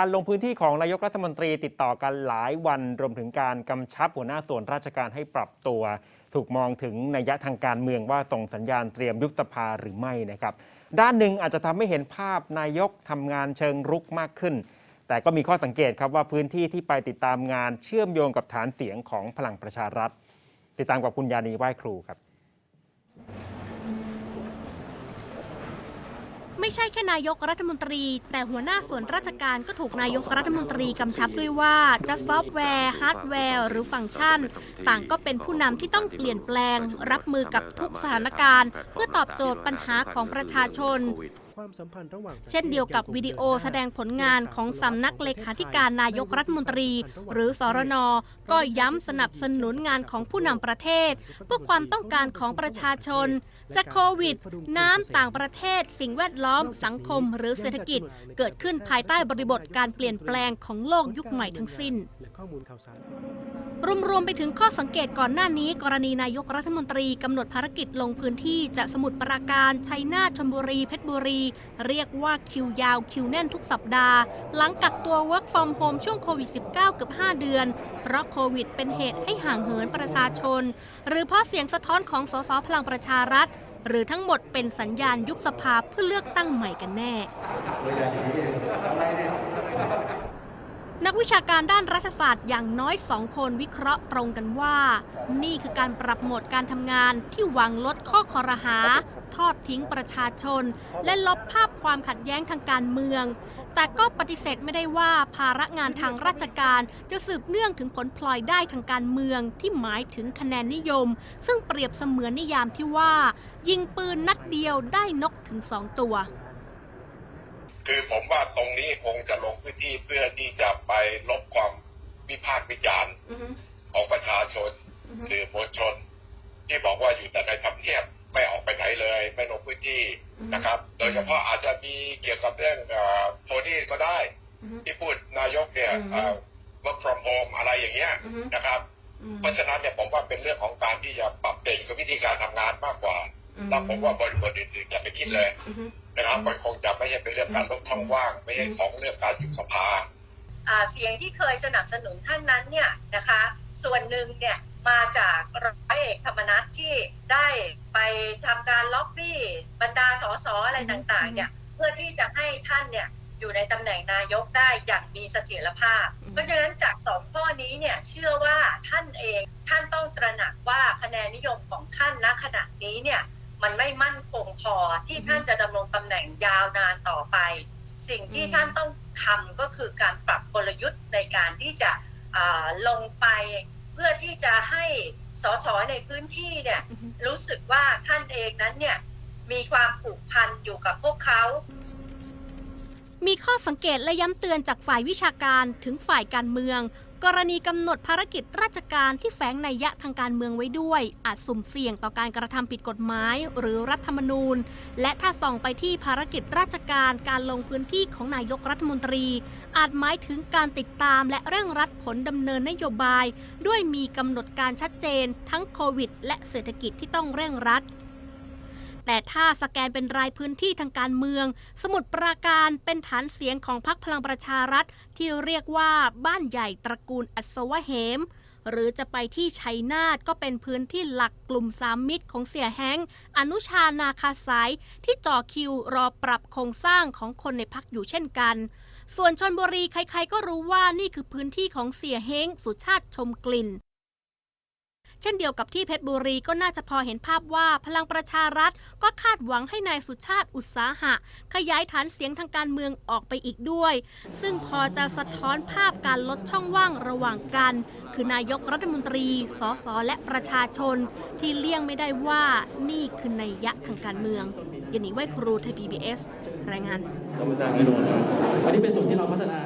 การลงพื้นที่ของนายกรัฐมนตรีติดต่อกันหลายวันรวมถึงการกำชับหัวหน้าส่วนราชการให้ปรับตัว ถูกมองถึงนัยยะทางการเมืองว่าส่งสัญญาณเตรียมยุบสภาหรือไม่นะครับ ด้านหนึ่งอาจจะทำให้เห็นภาพนายกทำงานเชิงรุกมากขึ้น แต่ก็มีข้อสังเกตครับว่าพื้นที่ที่ไปติดตามงานเชื่อมโยงกับฐานเสียงของพลังประชารัฐ ติดตามกับคุณยานีไหว้ครูครับ ไม่ใช่แค่นายกรัฐมนตรี แต่หัวหน้าส่วนราชการก็ถูกนายกรัฐมนตรีกำชับด้วยว่าจะซอฟต์แวร์ฮาร์ดแวร์หรือฟังก์ชัน ต่างก็เป็นผู้นำที่ต้องเปลี่ยนแปลง รับมือกับทุกสถานการณ์ เพื่อตอบโจทย์ปัญหาของประชาชน ความสัมพันธ์ระหว่างเช่นเดียวกับวิดีโอแสดงผลงานของสำนักเลขาธิการนายกรัฐมนตรี หรือสรนก็ย้ำสนับสนุนงานของผู้นำประเทศ เพื่อความต้องการของประชาชนจะโควิด น้ำต่างประเทศ สิ่งแวดล้อม สังคม หรือเศรษฐกิจ เกิดขึ้นภายใต้บริบทการเปลี่ยนแปลงของโลกยุคใหม่ทั้งสิ้น และข้อมูลข่าวสารรวมๆไปถึงข้อสังเกตก่อนหน้านี้ กรณีนายกรัฐมนตรีกำหนดภารกิจลงพื้นที่จะสมุทรปราการชัยนาทชลบุรีเพชรบุรี เรียกว่าคิวยาวคิวแน่นทุกสัปดาห์ หลังกักตัว Work from Home ช่วงโควิด -19 เกือบ5 เดือน เพราะโควิดเป็นเหตุให้ห่างเหินประชาชน หรือเพราะเสียงสะท้อนของสสพลังประชารัฐ หรือทั้งหมดเป็นสัญญาณยุบสภาเพื่อเลือกตั้งใหม่กันแน่ นักวิชาการด้านรัฐศาสตร์อย่างน้อยสองคนวิเคราะห์ตรงกันว่า นี่คือการปรับโหมดการทำงานที่หวังลดข้อคอรหา ทอดทิ้งประชาชน และลบภาพความขัดแย้งทางการเมือง แต่ก็ปฏิเสธไม่ได้ว่าภาระงานทางราชการจะสืบเนื่องถึงผลพลอยได้ทางการเมืองที่หมายถึงคะแนนนิยม ซึ่งเปรียบเสมือนนิยามที่ว่า ยิงปืนนัดเดียวได้นกถึงสองตัว คือผมว่าตรงนี้คงจะลงพื้นที่เพื่อที่จะไปลบความวิพากษ์วิจารณ์ของประชาชนสื่อมวลชน ที่บอกว่าอยู่แต่ในทำเนียบไม่ออกไปไหนเลย ไม่ลงพื้นที่นะครับ โดยเฉพาะอาจจะมีเกี่ยวกับเรื่องเอ่อโทนี่ก็ได้ ที่พูดนายกเนี่ยเอ่อ work from home อะไรอย่างเงี้ยนะครับ เพราะฉะนั้นเนี่ยผมว่าเป็นเรื่องของการที่จะปรับเปลี่ยนวิธีการทำงานมากกว่า แล้วผมว่าบริบทอื่นๆอย่าไปคิดเลยนะครับมันคงจะไม่ใช่เป็นเรื่องการลดช่องว่าง ไม่ใช่ของเรื่องการยุบสภาอ่าเสียงที่เคยสนับสนุนท่านนั้นเนี่ยนะคะ ส่วนหนึ่งเนี่ยมาจากร้อยเอกธรรมนัฐที่ได้ไปทำการล็อบบี้บรรดาสสอะไรต่างๆเนี่ยเพื่อที่จะให้ท่านเนี่ยอยู่ในตำแหน่งนายกได้อย่างมีเสถียรภาพ เพราะฉะนั้นจากสองข้อนี้เนี่ยเชื่อว่าท่านเองท่านต้องตระหนักว่าคะแนนนิยมของท่านณขณะนี้เนี่ย มันไม่มั่นคงพอที่ท่านจะดำรงตำแหน่งยาวนานต่อไป สิ่งที่ท่านต้องทำก็คือการปรับกลยุทธ์ในการที่จะอ่าลงไปเพื่อที่จะให้สสในพื้นที่เนี่ยรู้สึกว่าท่านเองนั้นเนี่ยมีความผูกพันอยู่กับพวกเขา มีข้อสังเกตและย้ำเตือนจากฝ่ายวิชาการถึงฝ่ายการเมือง กรณีกำหนดภารกิจราชการที่แฝงนัยยะทางการเมืองไว้ด้วย อาจสุ่มเสี่ยงต่อการกระทำผิดกฎหมาย หรือรัฐธรรมนูญ และถ้าส่องไปที่ภารกิจราชการการลงพื้นที่ของนายกรัฐมนตรี อาจหมายถึงการติดตามและเร่งรัดผลดำเนินนโยบาย ด้วยมีกำหนดการชัดเจน ทั้งโควิด และเศรษฐกิจที่ต้องเร่งรัด แต่ถ้าสแกนเป็นรายพื้นที่ทางการเมือง สมุดปราการเป็นฐานเสียงของพรรคพลังประชารัฐ ที่เรียกว่าบ้านใหญ่ตระกูลอัศวะเหม หรือจะไปที่ชัยนาทก็เป็นพื้นที่หลักกลุ่มสามมิตรของเสียแห้งอนุชานาคาสายที่จ่อคิวรอปรับโครงสร้างของคนในพักอยู่เช่นกันส่วนชนบุรีใครๆก็รู้ว่านี่คือพื้นที่ของเสียเฮ้งสุชาติชมกลิ่น เช่นเดียวกับที่เพชรบุรีก็น่าจะพอเห็นภาพว่าพลังประชารัฐก็คาดหวังให้นายสุชาติอุตสาหะ ขยายฐานเสียงทางการเมืองออกไปอีกด้วย ซึ่งพอจะสะท้อนภาพการลดช่องว่างระหว่างกัน คือนายกรัฐมนตรี สสและประชาชน ที่เลี่ยงไม่ได้ว่านี่คือนัยยะทางการเมืองยันนี้ไว้ครูไทย PBS รายงานก็ไม่ทราบแน่นอนอันนี้เป็นส่วนที่เราพัฒนา